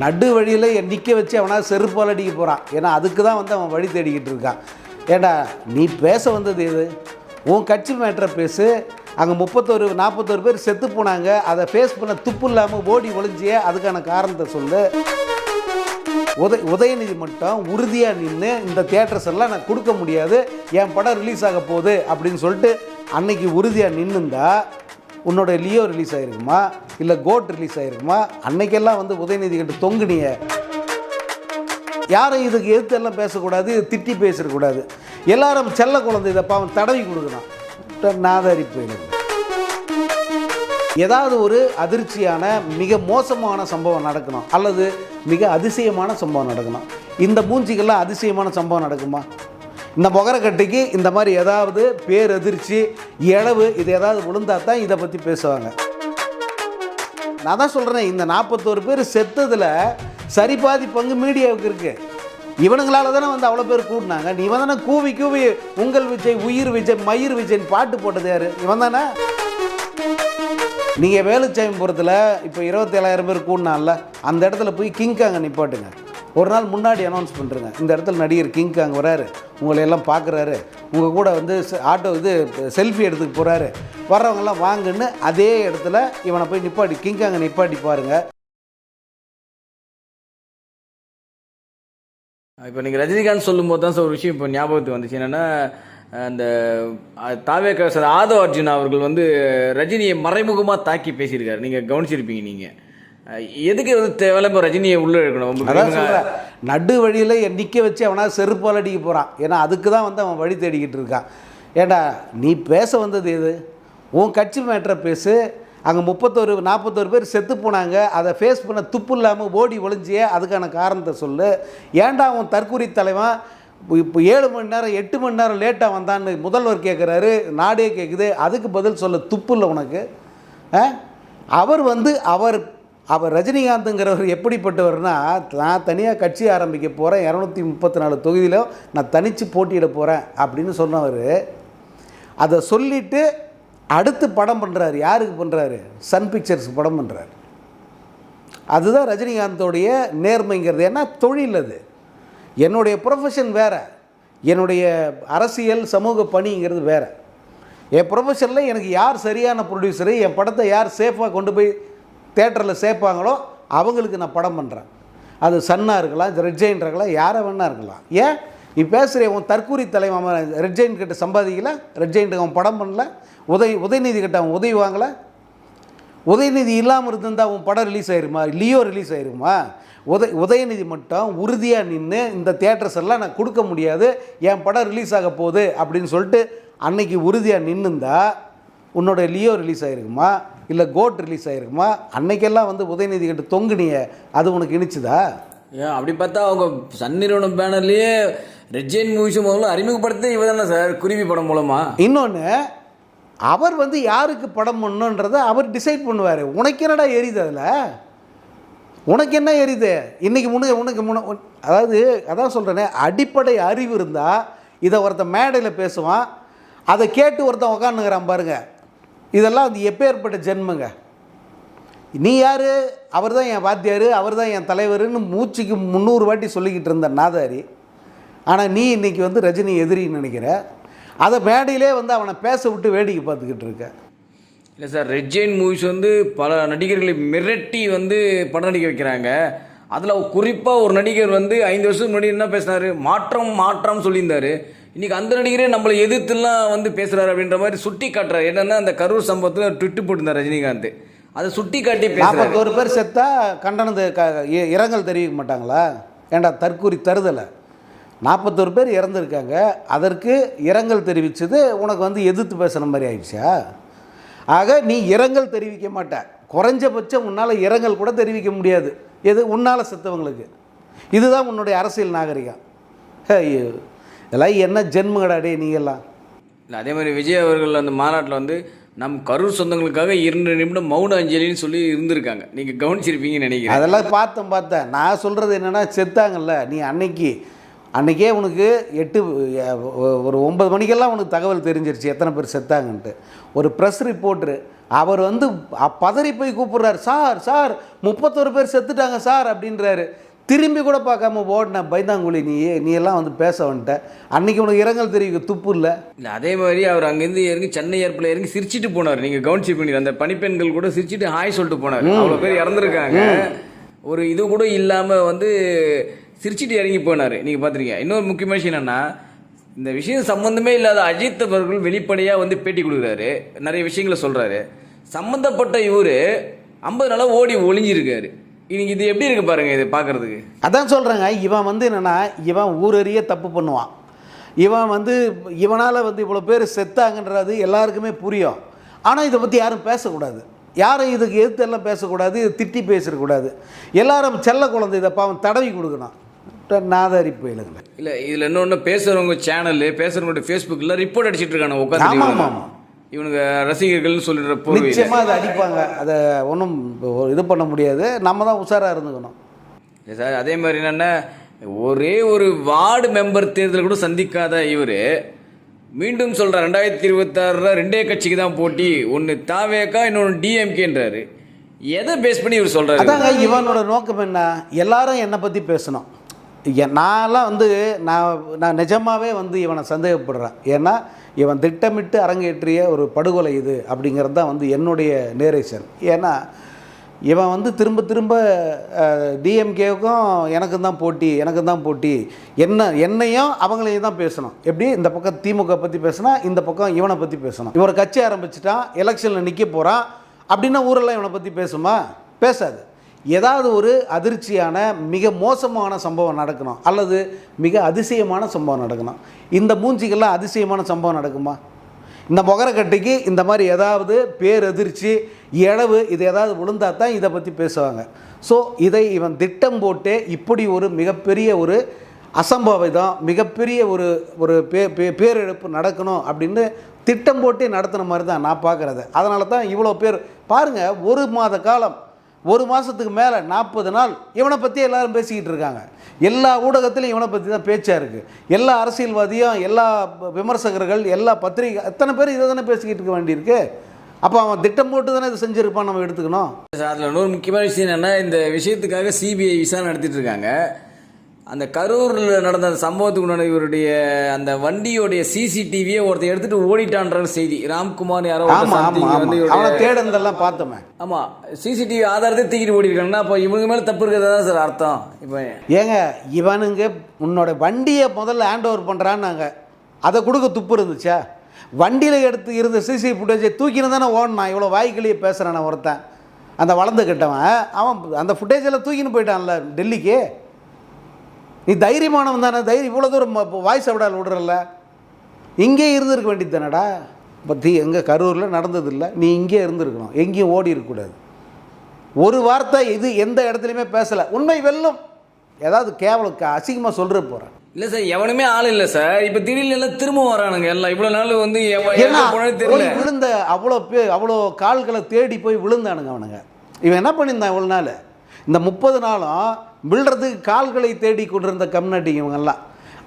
நடு வழியில் நிற்க வச்சு அவனா செருப்பால் அடிக்க போகிறான் ஏன்னா அதுக்கு தான் வந்து அவன் வழி தேடிக்கிட்டு இருக்கான். ஏண்டா நீ பேச வந்தது எது? உன் கட்சி மேட்ரை பேசு. அங்கே முப்பத்தோரு நாற்பத்தோரு பேர் செத்து போனாங்க. அதை ஃபேஸ் பண்ண துப்பு இல்லாமல் ஓடி ஒழிஞ்சியே அதுக்கான காரணத்தை சொல்லு. உதய உதயநிதி மட்டும் உறுதியாக நின்று இந்த தேட்டர்ஸ் எல்லாம் நான் கொடுக்க முடியாது. என் படம் ரிலீஸ் ஆக போகுது அப்படின்னு சொல்லிட்டு அன்னைக்கு உறுதியாக நின்றுந்தா உன்னோட லியோ ரிலீஸ் ஆகிருக்குமா இல்லை கோட் ரிலீஸ் ஆகிருக்குமா அன்னைக்கெல்லாம் வந்து உதயநிதி கிட்ட தொங்குனிய. யாரும் இதுக்கு எதிர்த்து எல்லாம் பேசக்கூடாது திட்டி பேசக்கூடாது எல்லாரும் செல்ல குழந்தை இதை பாவம் தடவி கொடுக்கணும். நாதாரி போயிடுது ஏதாவது ஒரு அதிர்ச்சியான மிக மோசமான சம்பவம் நடக்கணும். அல்லது மிக அதிசயமான சம்பவம் நடக்கணும். இந்த மூஞ்சிக்கெல்லாம் அதிசயமான சம்பவம் நடக்குமா? இந்த முகரக்கட்டைக்கு இந்த மாதிரி ஏதாவது பேரதிர்ச்சி இழவு இது ஏதாவது விழுந்தா தான் இதை பற்றி பேசுவாங்க. நான் தான் சொல்கிறேன் இந்த நாற்பத்தோரு பேர் செத்ததில் சரிபாதி பங்கு மீடியாவுக்கு இருக்குது இவனுங்களால தானே வந்து அவ்வளோ பேர் கூட்டினாங்க நீ இவன் தானே கூவி கூவி உங்கள் விஜய் உயிர் விஜய் மயிர் விஜய்ன்னு பாட்டு போட்டது யார்? இவன் தானே? நீங்கள் வேலுச்சாமிபுரத்தில் இப்போ இருபத்தேழாயிரம் பேர் கூடினால அந்த இடத்துல போய் கிங்காங்க நிப்பாட்டுங்க. ஒரு நாள் முன்னாடி அனௌன்ஸ் பண்ணுறேங்க இந்த இடத்துல நடிகர் கிங்காங் வராரு. உங்களை எல்லாம் பார்க்குறாரு உங்கள் கூட வந்து ஆட்டோ இது செல்ஃபி எடுத்துக்க போகிறாரு வர்றவங்கெல்லாம் வாங்குன்னு அதே இடத்துல இவனை போய் நிப்பாட்டி கிங்காங்க நிப்பாட்டி பாருங்கள் இப்போ நீங்கள் ரஜினிகாந்த் சொல்லும்போது தான் சார் ஒரு விஷயம் இப்போ ஞாபகத்துக்கு வந்துச்சு. என்னென்னா அந்த தாவே சார் ஆதவ அர்ஜுன் அவர்கள் வந்து ரஜினியை மறைமுகமாக தாக்கி பேசியிருக்காரு. நீங்கள் கவனிச்சிருப்பீங்க நீங்கள் எதுக்கு வந்து தேவையில்ல? இப்போ ரஜினியை உள்ளே உங்களுக்கு அதான் சொல்கிறேன் நடு வழியில் நிற்க வச்சு அவனா செருப்பால் அடிக்க போகிறான் ஏன்னா அதுக்கு தான் வந்து அவன் வழி தேடிக்கிட்டு இருக்கான். ஏண்டா நீ பேச வந்தது எது? உன் கட்சி மேட்ரை பேசு. அங்கே முப்பத்தோரு நாற்பத்தோரு பேர் செத்து போனாங்க. அதை ஃபேஸ் பண்ண துப்பு இல்லாமல் ஓடி ஒளிஞ்சியே அதுக்கான காரணத்தை சொல்லு. ஏன்டா உன் தற்கூரி தலைவன் இப்போ ஏழு மணி நேரம் எட்டு மணி நேரம் லேட்டாக வந்தான்னு முதல்வர் கேட்குறாரு நாடே கேட்குது அதுக்கு பதில் சொல்ல துப்பு இல்லை உனக்கு? அவர் வந்து அவர் அவர் ரஜினிகாந்துங்கிறவர் எப்படிப்பட்டவர்னா நான் தனியாக கட்சி ஆரம்பிக்க போகிறேன் இரநூத்தி முப்பத்தி நாலு தொகுதியில நான் தனித்து போட்டியிட போகிறேன் அப்படின்னு சொன்னவர் அதை சொல்லிவிட்டு அடுத்து படம் பண்ணுறாரு யாருக்கு பண்ணுறாரு சன் பிக்சர்ஸ் படம் பண்ணுறாரு அதுதான் ரஜினிகாந்தோடைய நேர்மைங்கிறது. ஏன்னா தொழில் அது. என்னுடைய ப்ரொஃபஷன் வேறு. என்னுடைய அரசியல் சமூக பணிங்கிறது வேறு. என் ப்ரொஃபஷனில் எனக்கு யார் சரியான ப்ரொடியூசரு என் படத்தை யார் சேஃபாக கொண்டு போய் தேட்டரில் சேர்ப்பாங்களோ அவங்களுக்கு நான் படம் பண்ணுறேன் அது சன்னாக இருக்கலாம் ரெட்ஜெயின் இருக்கலாம் யாரை வேணா இருக்கலாம். ஏன்? நீ பேசுகிற உன் தற்கூரி தலைவன் அவன் ரெட் கிட்ட சம்பாதிக்கல ரெட் அவன் படம் பண்ணல உதய் உதயநிதி கிட்ட அவன் உதவி வாங்கலை. உதயநிதி இல்லாமல் இருந்திருந்தால் உன் படம் ரிலீஸ் ஆயிருமா? லியோ ரிலீஸ் ஆயிருமா? உதய உதயநிதி மட்டும் உறுதியாக நின்று இந்த தேட்டர்ஸ் எல்லாம் நான் கொடுக்க முடியாது என் படம் ரிலீஸ் ஆக போகுது அப்படின்னு சொல்லிட்டு அன்னைக்கு உறுதியாக நின்றுந்தா உன்னோட லியோ ரிலீஸ் ஆகிருக்குமா இல்லை கோட் ரிலீஸ் ஆயிருக்குமா? அன்னைக்கெல்லாம் வந்து உதயநிதி கிட்ட தொங்குனிய அது உனக்கு இனிச்சுதா? ஏன் அப்படி பார்த்தா அவங்க சன் நிறுவனம் பேனர்லேயே ரெஜ்ஜைன் மூவிஸ் முதல்ல அறிமுகப்படுத்தே இவ தானே சார் குருவி படம் மூலமா. இன்னொன்று அவர் வந்து யாருக்கு படம் பண்ணணுன்றதை அவர் டிசைட் பண்ணுவார். உனக்கு என்னடா எரியுது அதில்? உனக்கு என்ன எரியுது? இன்றைக்கி முன்னு உனக்கு முன்ன அதாவது அதான் சொல்கிறேனே அடிப்படை அறிவு இருந்தால் இதை ஒருத்தன் மேடையில் பேசுவான் அதை கேட்டு ஒருத்தன் உக்காந்துக்கிறான் பாருங்க. இதெல்லாம் வந்து எப்பேற்பட்ட ஜென்மங்க? நீ யார்? அவர் தான் என் வாத்தியார் அவர் தான் என் தலைவர்னு மூச்சுக்கு முந்நூறு வாட்டி சொல்லிக்கிட்டு இருந்த நாதாரி. ஆனால் நீ இன்றைக்கி வந்து ரஜினி எதிரின்னு நினைக்கிற. அதை மேடையிலே வந்து அவனை பேச விட்டு வேடிக்கை பார்த்துக்கிட்டு இருக்க. இல்லை சார் ரெட் ஜெயின் மூவிஸ் வந்து பல நடிகர்களை மிரட்டி வந்து படம் நடிக்க வைக்கிறாங்க. அதில் குறிப்பாக ஒரு நடிகர் வந்து ஐந்து வருஷத்துக்கு முன்னாடி என்ன பேசினார்? மாற்றம் மாற்றம் சொல்லியிருந்தார். இன்றைக்கி அந்த நடிகரே நம்மளை எதிர்த்துலாம் வந்து பேசுகிறார் அப்படின்ற மாதிரி சுட்டி காட்டுறாரு. என்னென்னா அந்த கரூர் சம்பவத்தில் ட்விட்டு போட்டிருந்தார் ரஜினிகாந்த். அதை சுட்டி காட்டி நாற்பத்தோரு பேர் செத்தா கண்டனத்தை க இரங்கல் தெரிவிக்க மாட்டாங்களா? ஏண்டா தற்கூரி தருதலை? நாற்பத்தோரு பேர் இறந்துருக்காங்க. அதற்கு இரங்கல் தெரிவித்தது உனக்கு வந்து எதிர்த்து பேசுன மாதிரி ஆயிடுச்சா? ஆக நீ இரங்கல் தெரிவிக்க மாட்ட. குறைஞ்சபட்சம் உன்னால் இரங்கல் கூட தெரிவிக்க முடியாது. எது உன்னால் செத்தவங்களுக்கு. இதுதான் உன்னுடைய அரசியல் நாகரிகம். ஐயோ. இதெல்லாம் என்ன ஜென்மங்கடா டே நீங்கெல்லாம்? இல்லை அதே மாதிரி விஜய் அவர்கள் அந்த மாநாட்டில் வந்து நம் கரூர் சொந்தங்களுக்காக இரண்டு நிமிடம் மௌன அஞ்சலின்னு சொல்லி இருந்திருக்காங்க. நீங்கள் கவனிச்சிருப்பீங்கன்னு நினைக்கிறேன். அதெல்லாம் பார்த்தேன் பார்த்தேன். நான் சொல்கிறது என்னென்னா செத்தாங்கல்ல நீ அன்னைக்கு அன்னைக்கே உனக்கு எட்டு ஒரு ஒன்பது மணிக்கெல்லாம் உனக்கு தகவல் தெரிஞ்சிருச்சு எத்தனை பேர் செத்தாங்கன்ட்டு. ஒரு ப்ரெஸ் ரிப்போர்ட்ரு அவர் வந்து பதறி போய் கூப்பிடுறாரு சார் சார் முப்பத்தொரு பேர் செத்துட்டாங்க சார் அப்படின்றாரு. திரும்பி கூட பார்க்காம ஓடின பைந்தாங்குழி நீ நீ எல்லாம் வந்து பேச வந்துட்ட. அன்னைக்கு உனக்கு இரங்கல் தெரிவிக்க துப்பு இல்லை? இல்லை அதே மாதிரி அவர் அங்கேருந்து இறங்கி சென்னை ஏர்பில் இறங்கி சிரிச்சிட்டு போனார். நீங்கள் கவனிச்சு பண்ணி அந்த பனிப்பெண்கள் கூட சிரிச்சிட்டு ஹாய் சொல்லிட்டு போனார். அவ்வளோ பேர் இறந்துருக்காங்க. ஒரு இது கூட இல்லாமல் வந்து சிரிச்சிட்டு இறங்கி போனார். நீங்கள் பார்த்துருக்கீங்க இன்னொரு முக்கியமான விஷயம் என்னன்னா இந்த விஷயம் சம்மந்தமே இல்லாத அஜித் அவர்கள் வெளிப்படையாக வந்து பேட்டி கொடுக்குறாரு. நிறைய விஷயங்களை சொல்கிறாரு சம்மந்தப்பட்ட இவர் ஐம்பது நாளாக ஓடி ஒளிஞ்சிருக்காரு. இன்னைக்கு இது எப்படி இருக்கு பாருங்க இது பார்க்கறதுக்கு? அதான் சொல்கிறேங்க இவன் வந்து என்னென்னா இவன் ஊரறிய தப்பு பண்ணுவான். இவன் வந்து இவனால் வந்து இவ்வளோ பேர் செத்தாங்கன்றது எல்லாருக்குமே புரியும். ஆனால் இதை பற்றி யாரும் பேசக்கூடாது. யாரும் இதுக்கு எதிர்த்து எல்லாம் பேசக்கூடாது இது திட்டி பேசிடக்கூடாது. எல்லாரும் செல்ல குழந்தை இதை பாவம் தடவி கொடுக்கணும். நாதாரி போயிலுங்களே இல்ல இதுல இன்னொன்னு பேசுறவங்க சேனல் பேசுறவங்க ஃபேஸ்புக்ல ரிப்போர்ட் அடிச்சிட்டு இருக்காங்க உட்காந்து ஆமா, ஆமா. இவனுங்க ரசிகர்கள்னு சொல்லிடுற போர்வையில. நிச்சயமாக அதை அடிப்பாங்க. அதை ஒன்றும் இது பண்ண முடியாது. நம்ம தான் உஷாராக இருந்துக்கணும். இல்ல சார் அதே மாதிரி என்னன்னா ஒரே ஒரு வார்டு மெம்பர் தேர்தல் கூட சந்திக்காத இவரு மீண்டும் சொல்ற ரெண்டாயிரத்தி இருபத்தாறுல ரெண்டே கட்சிக்கு தான் போட்டி ஒன்னு தாவேக்கா இன்னொன்னு டிஎம்கேன்றாரு. எதை பேஸ் பண்ணி இவர் சொல்றாரு? அதாங்க இவனோட நோக்கம் என்ன? எல்லாரும் என்னை பற்றி பேசணும். நான்லாம் வந்து நான் நான் நிஜமாகவே வந்து இவனை சந்தேகப்படுறேன். ஏன்னா இவன் திட்டமிட்டு அரங்கேற்றிய ஒரு படுகொலை இது அப்படிங்கிறது தான் வந்து என்னுடைய நேரேஷன் ஏன்னா இவன் வந்து திரும்ப திரும்ப டிஎம்கேவுக்கும் எனக்கு தான் போட்டி எனக்கு தான் போட்டி. என்ன என்னையும் அவங்களையும் தான் பேசணும். எப்படி? இந்த பக்கம் திமுக பற்றி பேசினா இந்த பக்கம் இவனை பற்றி பேசணும். இவர் கட்சி ஆரம்பிச்சிட்டான் எலெக்ஷனில் நிற்க போகிறான் அப்படின்னா ஊரெல்லாம் இவனை பற்றி பேசுமா? பேசாது. ஏதாவது ஒரு அதிர்ச்சியான மிக மோசமான சம்பவம் நடக்கணும். அல்லது மிக அதிசயமான சம்பவம் நடக்கணும். இந்த மூஞ்சிக்கெல்லாம் அதிசயமான சம்பவம் நடக்குமா? இந்த முகரக்கட்டைக்கு இந்த மாதிரி ஏதாவது பேரதிர்ச்சி இழவு இது ஏதாவது விழுந்தா தான் இதை பற்றி பேசுவாங்க. ஸோ இதை இவன் திட்டம் போட்டு இப்படி ஒரு மிகப்பெரிய ஒரு அசம்பாவிதம் மிகப்பெரிய ஒரு ஒரு பே பே பேரிழப்பு நடக்கணும் அப்படின்னு திட்டம் போட்டு நடத்தின மாதிரி தான் நான் பார்க்குறது. அதனால தான் இவ்வளோ பேர் பாருங்கள் ஒரு மாத காலம் ஒரு மாதத்துக்கு மேலே நாற்பது நாள் இவனை பற்றி எல்லாரும் பேசிக்கிட்டு இருக்காங்க. எல்லா ஊடகத்திலையும் இவனை பற்றி தான் பேச்சாக இருக்குது எல்லா அரசியல்வாதியும் எல்லா விமர்சகர்கள் எல்லா பத்திரிகை எத்தனை பேர் இதை தானே பேசிக்கிட்டு இருக்க வேண்டியிருக்கு? அப்போ அவன் திட்டம் போட்டு தானே இதை செஞ்சுருப்பான் நம்ம எடுத்துக்கணும்? சார், இன்னொரு முக்கியமான விஷயம் என்னென்னா இந்த விஷயத்துக்காக சிபிஐ விசாரணை நடத்திட்டு இருக்காங்க. அந்த கரூரில் நடந்த அந்த சம்பவத்துக்கு உண்டான இவருடைய அந்த வண்டியோடைய சிசிடிவியை ஒருத்தர் எடுத்துட்டு ஓடிட்டான்ற செய்தி. ராம்குமார் யாரோ ஆமாம் ஆமாம் ஆமாம் அவனை தேடுனதெல்லாம் பார்த்தோமே. ஆமா சிசிடிவி ஆதாரத்தை தூக்கிட்டு ஓடி இருக்காங்கன்னா அப்போ இவங்க மேல தப்பு இருக்கிறதா தான் சார் அர்த்தம்? இப்போ ஏங்க இவனுங்க உன்னோட வண்டியை முதல்ல ஹேண்ட் ஓவர் பண்ணுறான்னாங்க அதை கொடுக்க துப்பு இருந்துச்சா? வண்டியில் எடுத்து இருந்த சிசி ஃபுட்டேஜை தூக்கின்னு தானே ஓடினான் இவ்வளோ வாய்க்கிலேயே பேசுகிறான் ஒருத்தன். அந்த வளர்ந்து கிட்டவன் அவன் அந்த ஃபுட்டேஜெல்லாம் தூக்கின்னு போயிட்டான்ல டெல்லிக்கு? நீ தைரியமானவன் தானே. தைரியம் இவ்வளோ தூரம் வாய்ஸ் விடால் விடுறல்ல. இங்கே இருந்திருக்க வேண்டியது தானடா. பற்றி எங்கே கரூரில் நடந்ததில்லை. நீ இங்கே இருந்திருக்கணும். எங்கேயும் ஓடி இருக்கக்கூடாது. ஒரு வார்த்தை இது எந்த இடத்துலையுமே பேசலை. உண்மை வெல்லும். ஏதாவது கேவலம் அசிங்கமாக சொல்கிற போகிறேன் இல்ல சார் எவனுமே ஆள் இல்ல சார். இப்ப திடீர்னு எல்லாம் திரும்ப வரானுங்க எல்லாம். இவ்வளவு நாள் வந்து தெரியல. விழுந்த அவ்வளோ பே அவ்வளோ கால்களை தேடி போய் விழுந்தானுங்க அவனுங்க. இவன் என்ன பண்ணியிருந்தான் இவ்வளோ நாள்? இந்த முப்பது நாளும் விழுறதுக்கு கால்களை தேடி கொண்டிருந்த கம்யூனிட்டி இவங்கெல்லாம்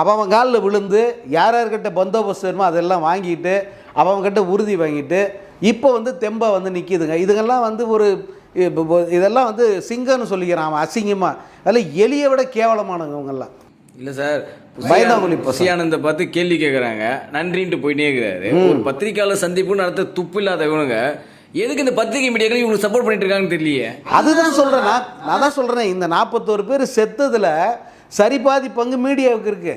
அவன் காலில் விழுந்து யார் யார்கிட்ட பந்தோபஸ்து வேணுமோ அதெல்லாம் வாங்கிட்டு அவன்கிட்ட உறுதி வாங்கிட்டு இப்போ வந்து தெம்பா வந்து நிற்கிதுங்க இதுங்கெல்லாம் வந்து ஒரு இதெல்லாம் வந்து சிங்கம்னு சொல்லிக்கிறான் அவன் அசிங்கமாக அதில் எலியை விட கேவலமானவங்க இவங்கெல்லாம் இல்ல சார் பயந்தாங்குழி. புசியானந்த பார்த்து கேள்வி கேக்குறாங்க. நன்றின்ட்டு போயிட்டே இருக்கிறாரு. ஒரு பத்திரிக்கையாளர் சந்திப்பு நடத்த துப்பு இல்லாத இவனுங்க. எதுக்கு இந்த பத்திரிகை மீடியாக்கள் இவங்களுக்கு சப்போர்ட் பண்ணிட்டு இருக்காங்கன்னு தெரியலையே? அதுதான் சொல்கிறேன் நான் நான் தான் சொல்கிறேன் இந்த நாற்பத்தோரு பேர் செத்ததில் சரி பாதி பங்கு மீடியாவுக்கு இருக்குது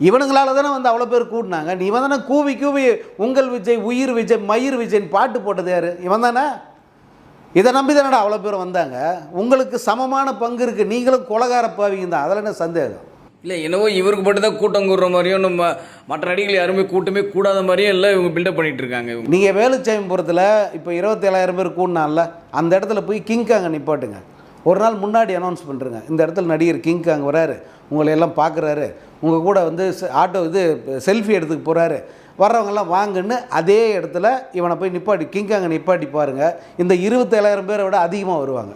இவனுங்களால தானே வந்து அவ்வளோ பேர் கூட்டினாங்க நீ இவன் தானே கூவி கூவி உங்கள் விஜய் உயிர் விஜய் மயிர் விஜய்ன்னு பாட்டு போட்டது யார்? இவன் தானே? இதை நம்பி தானடா அவ்வளோ பேர் வந்தாங்க. உங்களுக்கு சமமான பங்கு இருக்குது நீங்களும் கொலகார பாவீங்க தான். அதில் என்ன சந்தேகம்? இல்லை என்னவோ இவருக்கு மட்டும் தான் கூட்டம் கூடுற மாதிரியும் நம்ம மற்ற நடிகர்கள் யாருமே கூட்டமே கூடாத மாதிரியும் எல்லாம் இவங்க பில்டப் பண்ணிட்டு இருக்காங்க இவங்க. நீங்கள் வேலுச்சாமிபுரத்தில் இப்போ இருபத்தேழாயிரம் பேர் கூடினால அந்த இடத்துல போய் கிங்காங்க நிப்பாட்டுங்க. ஒரு நாள் முன்னாடி அனௌன்ஸ் பண்ணுறங்க இந்த இடத்துல நடிகர் கிங்காங் வராரு. உங்களை எல்லாம் பார்க்குறாரு உங்கள் கூட வந்து ஆட்டோ இது செல்ஃபி எடுத்துக்க போகிறாரு வர்றவங்கெல்லாம் வாங்குன்னு அதே இடத்துல இவனை போய் நிப்பாட்டி கிங்காங்க நிப்பாட்டி பாருங்கள் இந்த இருபத்தேழாயிரம் பேரை விட அதிகமாக வருவாங்க.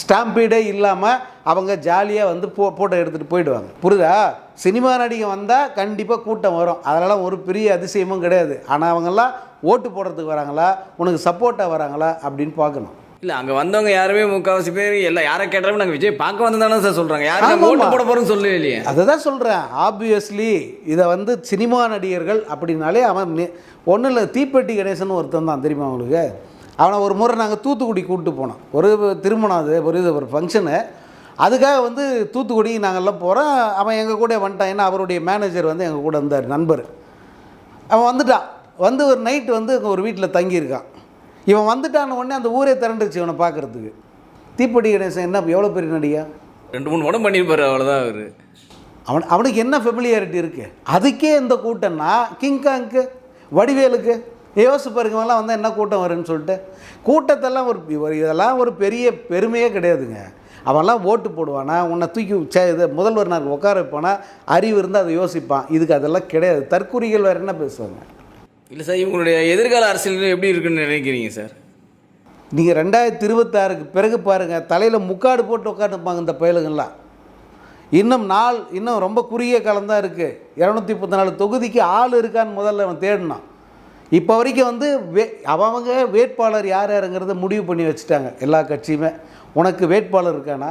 ஸ்டாம்பீடே இல்லாமல் அவங்க ஜாலியாக வந்து போ ஃபோட்டோ எடுத்துகிட்டு போயிடுவாங்க. புரியுதா? சினிமா நடிகை வந்தால் கண்டிப்பாக கூட்டம் வரும். அதெல்லாம் ஒரு பெரிய அதிசயமும் கிடையாது. ஆனால் அவங்கெல்லாம் ஓட்டு போடுறதுக்கு வராங்களா? உனக்கு சப்போர்ட்டாக வராங்களா? அப்படின்னு பார்க்கணும். இல்ல அங்க வந்தவங்க யாருமே முக்காவாசி பேர் எல்லாம் யாரை கேட்டாலும் நாங்க விஜய் பார்க்க வந்ததானே சார் சொல்றாங்க. யாரும். ஓட்டு போட போறோம்னு சொல்லவே இல்லையே. அதை தான் சொல்கிறேன் ஆப்வியஸ்லி இதை வந்து சினிமா நடிகர்கள் அப்படின்னாலே அவன் ஒன்றும் இல்லை தீப்பெட்டி கணேசன் ஒருத்தன் தான் தெரியுமா அவங்களுக்கு அவனை ஒரு முறை நாங்கள் தூத்துக்குடி கூப்பிட்டு போனோம். ஒரு திருமணம் அது ஒரு இது ஒரு ஃபங்க்ஷனு அதுக்காக வந்து தூத்துக்குடி நாங்கள்லாம் போகிறோம் அவன் எங்கள் கூட வந்துட்டான். ஏன்னா அவருடைய மேனேஜர் வந்து எங்கள் கூட இருந்தார் நண்பர். அவன் வந்துட்டான். வந்து ஒரு நைட்டு வந்து ஒரு வீட்டில் தங்கியிருக்கான். இவன் வந்துட்டான உடனே அந்த ஊரே திரண்டுச்சு இவனை பார்க்குறதுக்கு. தீப்பெட்டி கணேசன் என்ன எவ்வளோ பெரிய நடிகா? ரெண்டு மூணு படம் பண்ணியிருப்பாரு அவ்வளவுதான் அவரு. அவன் அவனுக்கு என்ன ஃபெமிலியாரிட்டி இருக்குது அதுக்கே இந்த கூட்டம்னா கிங்காங்க்கு வடிவேலுக்கு யோசிச்சு வந்தால் என்ன கூட்டம் வரும்னு சொல்லிட்டு கூட்டத்தெல்லாம் ஒரு ஒரு இதெல்லாம் ஒரு பெரிய பெருமையே கிடையாதுங்க. அவன்லாம் ஓட்டு போடுவானா உன்னை தூக்கி சே இது முதல்வர் நான் உட்கார வைப்பானா அறிவு இருந்தால் அதை யோசிப்பான். இதுக்கு அதெல்லாம் கிடையாது. தற்குறிகள் வேறு என்ன பேசுவாங்க? இல்ல சார் இவங்களுடைய எதிர்கால அரசியல் எப்படி இருக்குன்னு நினைக்கிறீங்க சார்? நீங்கள் ரெண்டாயிரத்தி இருபத்தாறுக்கு பிறகு பாருங்கள் தலையில் முக்காடு போட்டு உட்காந்துப்பாங்க இந்த பயலுங்கள்லாம் இன்னும் நாள் இன்னும் ரொம்ப குறுகிய காலம் தான் இருக்குது இரநூத்தி முப்பத்தி நாலு தொகுதிக்கு ஆள் இருக்கான்னு முதல்ல அவன் தேடினான். இப்போ வரைக்கும் வந்து வே அவங்க வேட்பாளர் யார் யாருங்கிறத முடிவு பண்ணி வச்சுட்டாங்க. எல்லா கட்சியுமே. உனக்கு வேட்பாளர் இருக்கானா?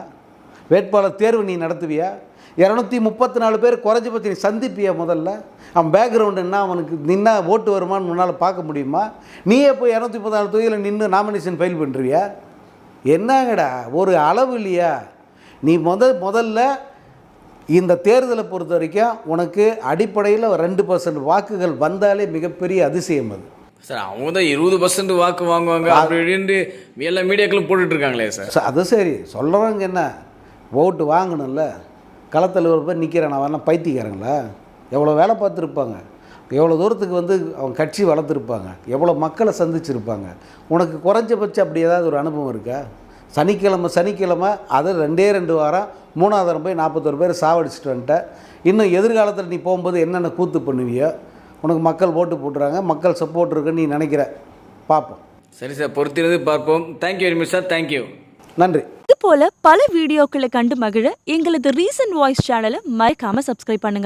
வேட்பாளர் தேர்வு நீ நடத்துவியா? இரநூத்தி முப்பத்தி நாலு பேர் குறைஞ்சபட்சம் நீ சந்திப்பியா முதல்ல? அவன் பேக்ரவுண்டு என்ன? அவனுக்கு நின்னா ஓட்டு வருமான்னு உன்னால் பார்க்க முடியுமா? நீயே போய் இரநூத்தி முப்பத்தி நாலு தொகுதியில் நின்று நாமினேஷன் ஃபைல் பண்ணுறியா என்னங்கடா? ஒரு அளவு இல்லையா? நீ முத முதல்ல இந்த தேர்தலை பொறுத்த வரைக்கும் உனக்கு அடிப்படையில் ரெண்டு பர்சன்ட் வாக்குகள் வந்தாலே மிகப்பெரிய அதிசயம் அது. சார் அவங்க தான் இருபது பர்சன்ட் வாக்கு வாங்குவாங்க அப்படி இப்படின்ட்டு எல்லா மீடியாக்களும் போட்டுட்டு இருக்காங்களே சார். ச- அது சரி. சொல்கிறவங்க என்ன? ஓட்டு வாங்கணும்ல. களத்தில் ஒரு பேர் நிற்கிறான் அவன் பைத்தியக்காரங்களா? எவ்வளோ வேலை பார்த்துருப்பாங்க. எவ்வளோ தூரத்துக்கு வந்து அவங்க கட்சி வளர்த்துருப்பாங்க. எவ்வளோ மக்களை சந்திச்சிருப்பாங்க. உனக்கு குறைஞ்சபட்சம் அப்படி ஏதாவது ஒரு அனுபவம் இருக்கா? சனிக்கிழமை சனிக்கிழமை அது ரெண்டே ரெண்டு வாரம் மூணாவது வாரம் போய் நாற்பத்தொரு பேர் சாவடிச்சிட்டு வந்துட்டேன். இன்னும் எதிர்காலத்தில் நீ போகும்போது என்னென்ன கூத்து பண்ணுவியோ உனக்கு மக்கள் ஓட்டு போட்டுறாங்க மக்கள் சப்போர்ட் இருக்குன்னு நீ நினைக்கிற. பார்ப்போம். சரி சார் பொறுத்திருந்து பார்ப்போம். Thank you very much sir thank you நன்றி. இது போல பல வீடியோக்களை கண்டு மகிழ எங்களது ரீசன்ட் வாய்ஸ் சேனலை மறக்காம சப்ஸ்கிரைப் பண்ணுங்க.